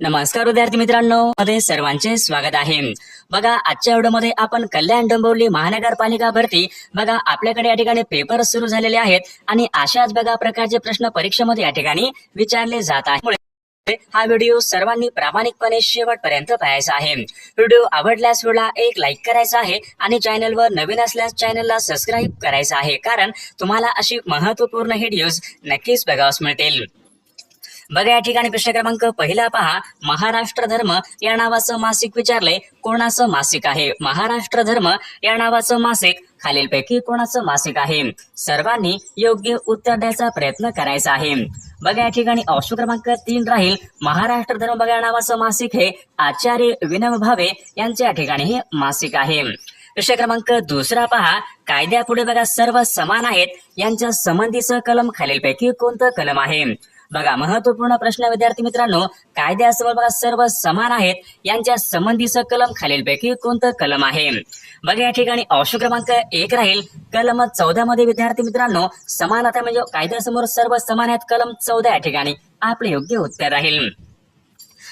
नमस्कार विद्यार्थी मित्रांनो. मध्ये सर्वांचे स्वागत आहे. बघा आजच्या व्हिडिओमध्ये आपण कल्याण डोंबिवली महानगरपालिका भरती बघा आपल्याकडे या ठिकाणी पेपर सुरू झालेले आहेत आणि अशाच बघा प्रकारचे प्रश्न परीक्षेमध्ये या ठिकाणी विचारले जात आहेत. हा व्हिडिओ सर्वांनी प्रामाणिकपणे शेवटपर्यंत पाहायचा आहे. व्हिडिओ आवडल्यास व्हिडिओला एक लाईक करायचा आहे आणि चॅनलवर नवीन असल्यास चॅनलला सबस्क्राईब करायचा आहे. कारण तुम्हाला अशी महत्त्वपूर्ण व्हिडिओज नक्कीच बघावस मिळतील. बघा या ठिकाणी प्रश्न क्रमांक पहिला पहा. महाराष्ट्र धर्म या नावाचं मासिक विचारलंय. कोणाचं मासिक आहे? महाराष्ट्र धर्म या नावाचं मासिक खालीलपैकी कोणाचं मासिक आहे? सर्वांनी योग्य उत्तर द्यायचा प्रयत्न करायचा आहे. बघा या ठिकाणी ऑप्शन क्रमांक तीन राहील. महाराष्ट्र धर्म बघा नावाचं मासिक हे आचार्य विनम भावे यांच्या ठिकाणी हे मासिक आहे. प्रश्न क्रमांक दुसरा पहा. कायद्यापुढे बघा सर्व समान आहेत. यांच्या संबंधीचं कलम खालीलपैकी कोणतं कलम आहे? बघा महत्त्वपूर्ण प्रश्न विद्यार्थी मित्रांनो. कायद्यासमोर बघा सर्व समान आहेत. यांच्या संबंधीचं कलम खालीलपैकी कोणतं कलम आहे? बघा या ठिकाणी ऑप्शन क्रमांक एक राहील. कलम चौदा मध्ये विद्यार्थी मित्रांनो समानता म्हणजे कायद्यासमोर सर्व समान आहेत. कलम चौदा या ठिकाणी आपले योग्य उत्तर राहील.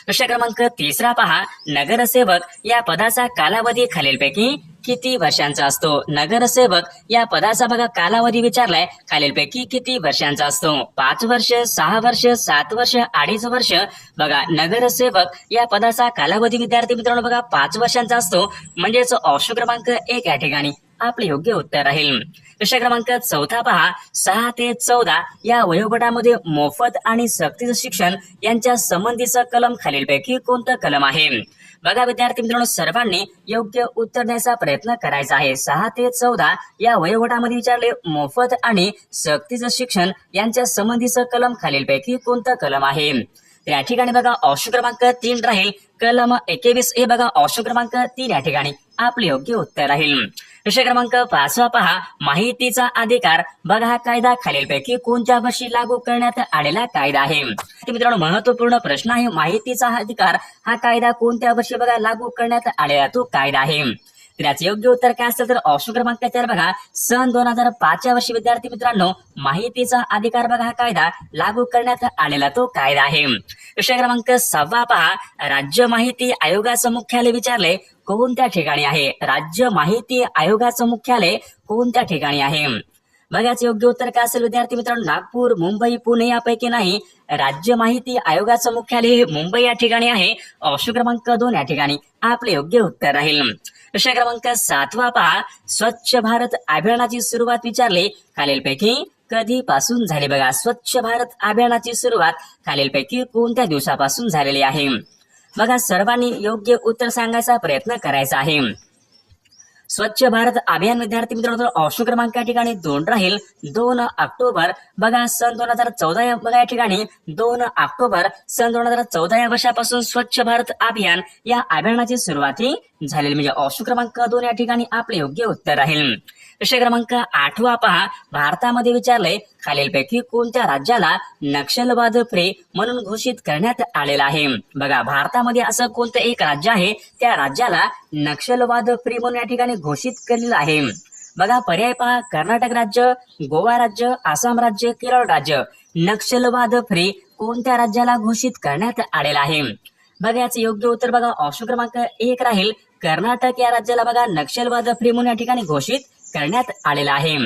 प्रश्न क्रमांक तिसरा पहा. नगरसेवक या पदाचा कालावधी खालीलपैकी किती वर्षांचा असतो? नगरसेवक या पदाचा बघा कालावधी विचारलाय. खालीलपैकी किती वर्षांचा असतो? पाच वर्ष सहा वर्ष सात वर्ष अडीच वर्ष? बघा नगरसेवक या पदाचा कालावधी विद्यार्थी मित्रांनो बघा पाच वर्षांचा असतो. म्हणजेच ऑप्शन क्रमांक एक या ठिकाणी आपले योग्य उत्तर राहील. प्रश्न क्रमांक चौथा पहा. सहा ते चौदा या वयोगटामध्ये मोफत आणि सक्तीचं शिक्षण यांच्या संबंधीचं कलम खालीलपैकी कोणतं कलम आहे? बघा विद्यार्थी मित्रांनो सर्वांनी योग्य उत्तर द्यायचा प्रयत्न करायचा आहे. सहा ते चौदा या वयोगटामध्ये विचारले मोफत आणि सक्तीचं शिक्षण यांच्या संबंधीचं कलम खालीलपैकी कोणतं कलम आहे? या ठिकाणी बघा ऑप्शन क्रमांक तीन राहील. कलम एकेवीस हे बघा ऑप्शन क्रमांक तीन या ठिकाणी आपले योग्य उत्तर राहील. विषय क्रमांक पाचवा पहा. माहितीचा अधिकार. बघा हा कायदा खालीलपैकी कोणत्या वर्षी लागू करण्यात आलेला कायदा आहे? मित्रांनो महत्त्वपूर्ण प्रश्न आहे माहितीचा अधिकार हा कायदा कोणत्या वर्षी बघा लागू करण्यात आलेला तो कायदा आहे? तर याचं योग्य उत्तर काय असेल तर ऑप्शन क्रमांक चार बघा. सन दोन हजार पाचच्या वर्षी विद्यार्थी मित्रांनो माहितीचा अधिकार बघा हा कायदा लागू करण्यात आलेला तो कायदा आहे. विषय क्रमांक सहावा पहा. राज्य माहिती आयोगाचं मुख्यालय विचारले कोणत्या ठिकाणी आहे? राज्य माहिती आयोगाचं मुख्यालय कोणत्या ठिकाणी आहे? बघाच योग्य उत्तर काय असेल विद्यार्थी मित्रांनो नागपूर मुंबई पुणे यापैकी नाही. राज्य माहिती आयोगाचं मुख्यालय हे मुंबई या ठिकाणी आहे. ऑप्शन क्रमांक दोन या ठिकाणी. आपले योग्य उत्तर राहील. प्रश्न क्रमांक सातवा पहा. स्वच्छ भारत अभियानाची सुरुवात विचारले. खालीलपैकी कधीपासून झाली? बघा स्वच्छ भारत अभियानाची सुरुवात खालीलपैकी कोणत्या दिवसापासून झालेली आहे? बघा सर्वांनी योग्य उत्तर सांगायचा प्रयत्न करायचा आहे. स्वच्छ भारत अभियान विद्यार्थी मित्रांनो ऑप्शन क्रमांक या ठिकाणी दोन राहील. दोन ऑक्टोबर बघा सन दोन हजार चौदा या बघा या ठिकाणी दोन ऑक्टोबर सन दोन हजार चौदा या वर्षापासून स्वच्छ भारत अभियान या अभियानाची सुरुवात ही झालेली. म्हणजे ऑप्शन क्रमांक दोन या ठिकाणी आपले योग्य उत्तर राहील. प्रश्न क्रमांक आठवा पहा. भारतामध्ये विचारलंय खालीलपैकी कोणत्या राज्याला नक्षलवाद फ्री म्हणून घोषित करण्यात आलेला आहे? बघा भारतामध्ये असं कोणतं एक राज्य आहे त्या राज्याला नक्षलवाद फ्री म्हणून या ठिकाणी घोषित केलेलं आहे? बघा पर्याय पहा. कर्नाटक राज्य गोवा राज्य आसाम राज्य केरळ राज्य. नक्षलवाद फ्री कोणत्या राज्याला घोषित करण्यात आलेला आहे? बघा याचं योग्य उत्तर बघा. ऑप्शन क्रमांक एक राहील. कर्नाटक या राज्याला बघा नक्षलवाद फ्री म्हणून या ठिकाणी घोषित करण्यात आलेला आहे.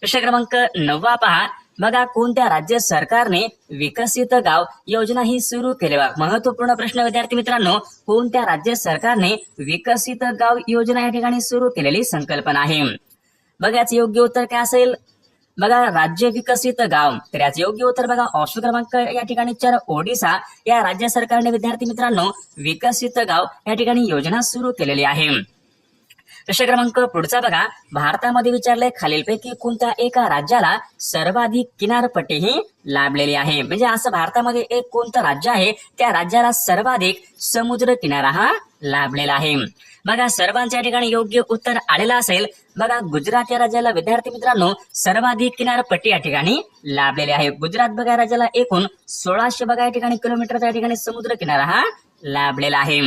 प्रश्न क्रमांक नववा पहा. बघा कोणत्या राज्य सरकारने विकसित गाव योजना ही सुरू केली महत्त्वपूर्ण प्रश्न विद्यार्थी मित्रांनो कोणत्या राज्य सरकारने विकसित गाव योजना या ठिकाणी सुरू केलेली संकल्पना आहे? बघाच योग्य उत्तर काय असेल? बघा राज्य विकसित गाव. तर याचं योग्य उत्तर बघा ऑप्शन क्रमांक या ठिकाणी चार ओडिसा. या राज्य सरकारने विद्यार्थी मित्रांनो विकसित गाव या ठिकाणी योजना सुरू केलेली आहे. प्रश्न क्रमांक पुढचा बघा. भारतामध्ये विचारलंय खालीलपैकी कोणत्या एका राज्याला सर्वाधिक किनारपट्टी ही लाभलेली आहे? म्हणजे असं भारतामध्ये एक कोणतं राज्य आहे त्या राज्याला सर्वाधिक समुद्र किनारा हा लाभलेला आहे. बघा सर्वांच्या ठिकाणी योग्य उत्तर आलेलं असेल. बघा गुजरात या राज्याला विद्यार्थी मित्रांनो सर्वाधिक किनारपट्टी या ठिकाणी लाभलेली आहे. गुजरात बघा राज्याला एकूण सोळाशे बघा या ठिकाणी किलोमीटरच्या ठिकाणी समुद्र किनारा हा लाभलेला आहे.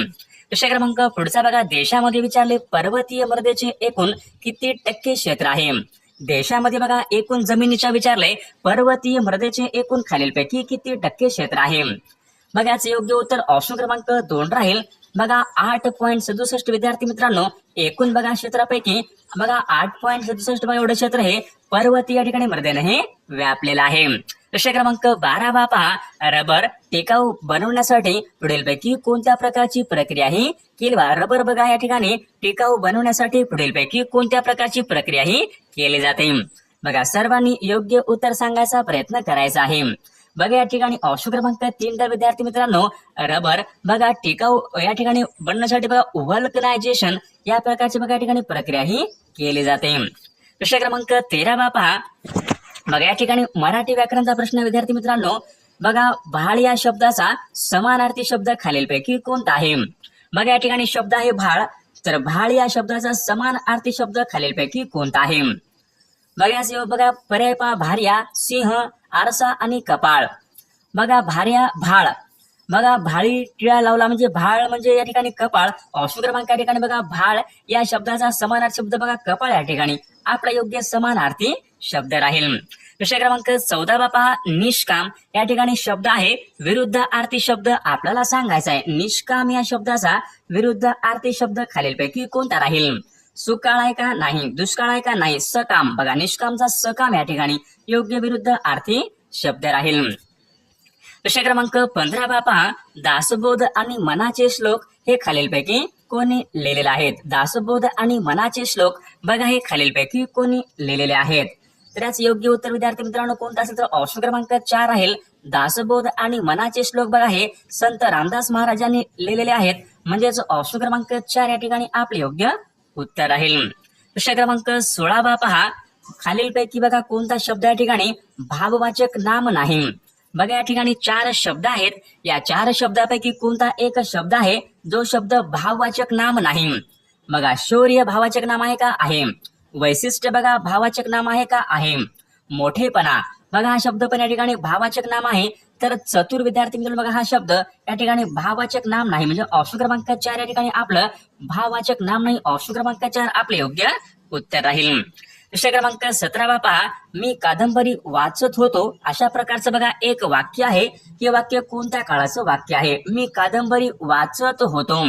विषय क्रमांक पुढचा बघा. देशामध्ये विचारले पर्वतीय मृदेचे एकूण किती टक्के क्षेत्र आहे? देशामध्ये बघा एकूण जमिनीच्या विचारले पर्वतीय मृदेचे एकूण खालीलपैकी किती टक्के क्षेत्र आहे? बघाच योग्य उत्तर ऑप्शन क्रमांक दोन राहील. बघा आठ पॉईंट सदुसष्ट विद्यार्थी मित्रांनो एकूण बघा क्षेत्रापैकी बघा आठ पॉईंट सदुसष्ट बघा एवढं क्षेत्र हे पर्वतीय ठिकाणी मृदेने हे व्यापलेलं आहे. प्रश्न क्रमांक बारा पहा रबर टिकाऊ बनवण्यासाठी पुढीलपैकी कोणत्या प्रकारची प्रक्रिया ही? केली रबर बघा या ठिकाणी. टिकाऊ बनवण्यासाठी पुढीलपैकी कोणत्या प्रकारची प्रक्रिया ही केली जाते? बघा सर्वांनी योग्य उत्तर सांगायचा प्रयत्न करायचा आहे. बघा या ठिकाणी ऑप्शन क्रमांक तीन तर विद्यार्थी मित्रांनो रबर बघा टिकाऊ या ठिकाणी बनण्यासाठी बघा व्हल्कनायझेशन या प्रकारची बघा या ठिकाणी प्रक्रिया ही केली जाते. प्रश्न क्रमांक तेरा पहा बघा या ठिकाणी मराठी व्याकरणचा प्रश्न विद्यार्थी मित्रांनो. बघा भाळ या शब्दाचा समानार्थी शब्द खालीलपैकी कोणता आहे? बघा या ठिकाणी शब्द आहे भाळ. तर भाळ या शब्दाचा समानार्थी शब्द खालीलपैकी कोणता आहे? बघा बघा पर्याय पा भार्या सिंह आरसा आणि कपाळ. बघा भार्या भाळ. बघा भाळी टिळा लावला म्हणजे भाळ म्हणजे या ठिकाणी कपाळ. ऑप्शन क्रमांक या ठिकाणी बघा भाळ या शब्दाचा समानार्थी शब्द बघा कपाळ या ठिकाणी. आपला योग्य समानार्थी शब्द राहील. विषय क्रमांक चौदा बापा निष्काम. या ठिकाणी शब्द आहे विरुद्ध आरती शब्द. आपल्याला सांगायचा आहे निष्काम या शब्दाचा विरुद्ध आरती शब्द खालीलपैकी कोणता राहील? सुकाळ आहे का नाही दुष्काळ आहे का नाही सकाम. बघा निष्कामचा सकाम या ठिकाणी योग्य विरुद्ध आरती शब्द राहील. विषय क्रमांक पंधरा बापा दासबोध आणि मनाचे श्लोक हे खालीलपैकी कोणी लिहिलेले आहेत. दासबोध आणि मनाचे श्लोक. बघा हे खालीलपैकी कोणी लिहिलेले आहेत. तर याच योग्य उत्तर विद्यार्थी मित्रांनो कोणतं असेल तर ऑप्शन क्रमांक चार राहील. दासबोध आणि मनाचे श्लोक बघा हे संत रामदास महाराजांनी लिहिलेले आहेत. म्हणजेच ऑप्शन क्रमांक चार या ठिकाणी आपले योग्य उत्तर राहील. प्रश्न क्रमांक सोळा पहा. खालीलपैकी बघा कोणता शब्द या ठिकाणी भाववाचक नाम नाही. बघा या ठिकाणी चार शब्द आहेत. या चार शब्दापैकी कोणता एक शब्द आहे? जो शब्द भाववाचक नाम नाही बघा शौर्य भावाचक नाम आहे का? आहे. वैशिष्ट्य बघा भावाचक नाम आहे का? आहे. मोठेपणा बघा हा शब्द पण या ठिकाणी भावाचक नाम आहे. तर चतुर विद्यार्थी मित्रांनो बघा हा शब्द या ठिकाणी भाववाचक नाम नाही. म्हणजे ऑप्शन क्रमांक चार या ठिकाणी आपलं भाववाचक नाम नाही ऑप्शन क्रमांक चार आपले योग्य उत्तर राहील. विषय क्रमांक सतरावा पहा. मी कादंबरी वाचत होतो. अशा प्रकारचं बघा एक वाक्य आहे. हे वाक्य कोणत्या काळाचं वाक्य आहे? मी कादंबरी वाचत होतो.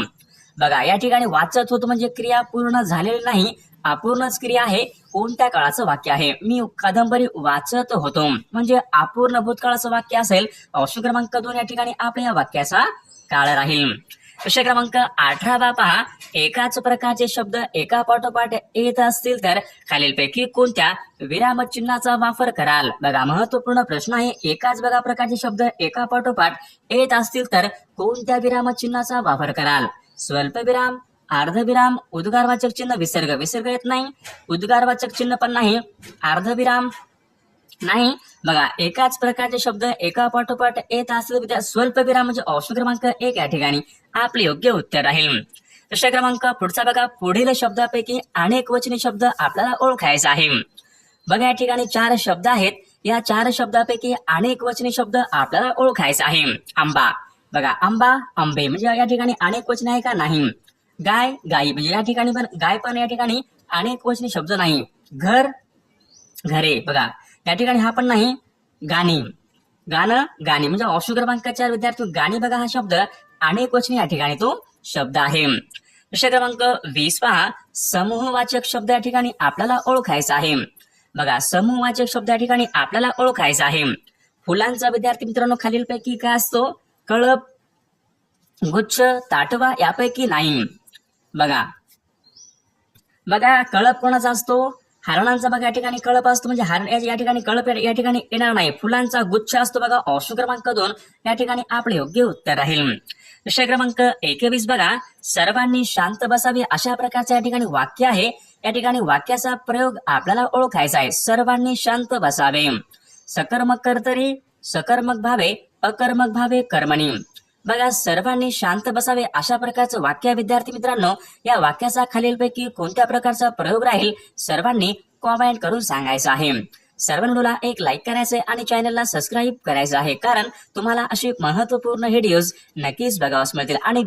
बघा या ठिकाणी वाचत होतो म्हणजे क्रिया पूर्ण झालेली नाही अपूर्णच क्रिया आहे. कोणत्या काळाचं वाक्य आहे? मी कादंबरी वाचत होतो. म्हणजे अपूर्ण भूतकाळाचं वाक्य असेल. ऑप्शन क्रमांक दोन या ठिकाणी आपल्या या वाक्याचा काळ राहील. प्रश्न क्रमांक अठरावा पहा एकाच प्रकारचे शब्द एका पाठोपाठ येत असतील तर खालीलपैकी कोणत्या विरामचिन्हाचा वापर कराल? बघा महत्त्वपूर्ण प्रश्न आहे. एकाच बघा प्रकारचे शब्द एका पाठोपाठ येत असतील तर कोणत्या विरामचिन्हाचा वापर कराल? स्वल्पविराम अर्धविराम उद्गारवाचक चिन्ह विसर्ग. विसर्ग येत नाही. उद्गारवाचक चिन्ह पण नाही. अर्धविराम नाही. बघा एकाच प्रकारचे शब्द एका पाठोपाठ येत असले विद्या स्वल्पविराम म्हणजे ऑप्शन क्रमांक एक या ठिकाणी. आपले योग्य उत्तर राहील प्रश्न क्रमांक पुढचा बघा. पुढील शब्दापैकी अनेक वचनी शब्द आपल्याला ओळखायचा आहे. बघा या ठिकाणी चार शब्द आहेत. या चार शब्दापैकी अनेक वचनी शब्द आपल्याला ओळखायचा आहे. आंबा. बघा आंबा आंबे म्हणजे या ठिकाणी अनेक वचन आहे का? नाही. गाय गाई म्हणजे या ठिकाणी पण गाय पण या ठिकाणी अनेक वचनी शब्द नाही. घर घरे. बघा या ठिकाणी हा पण नाही गाणी. गाणं गाणी. म्हणजे ऑप्शन क्रमांकाच्या विद्यार्थी गाणी बघा हा शब्द अनेक वचनी या ठिकाणी तो शब्द आहे. प्रश्न क्रमांक वीस पहा. समूहवाचक शब्द या ठिकाणी आपल्याला ओळखायचा आहे. बघा समूहवाचक शब्द या ठिकाणी आपल्याला ओळखायचा आहे. फुलांचा विद्यार्थी मित्रांनो खालीलपैकी काय असतो? कळप गुच्छ ताटवा यापैकी नाही. बघा. बघा कळप कोणाचा असतो? हरणांचा बघा या ठिकाणी कळप असतो. म्हणजे हरण या- ठिकाणी कळप या- या ठिकाणी येणार नाही. फुलांचा गुच्छ असतो बघा. ऑप्शन क्रमांक दोन. या ठिकाणी आपले योग्य उत्तर राहील विषय क्रमांक एकवीस बघा. सर्वांनी शांत बसावे अशा प्रकारचं या ठिकाणी वाक्य आहे. या ठिकाणी वाक्याचा प्रयोग आपल्याला ओळखायचा आहे. सर्वांनी शांत बसावे. सकर्मक कर्तरी सकर्मक भावे अकर्मक भावे कर्मणी. बघा सर्वांनी शांत बसावे अशा प्रकारचं वाक्य विद्यार्थी मित्रांनो. या वाक्याचा खालीलपैकी कोणत्या प्रकारचा प्रयोग राहील सर्वांनी कॉमेंट करून सांगायचं आहे. सर्व व्हिडिओला एक लाईक करायचे आणि चॅनलला सबस्क्राईब करायचं आहे. कारण तुम्हाला अशी महत्त्वपूर्ण व्हिडिओज नक्कीच बघावास मिळतील. आणि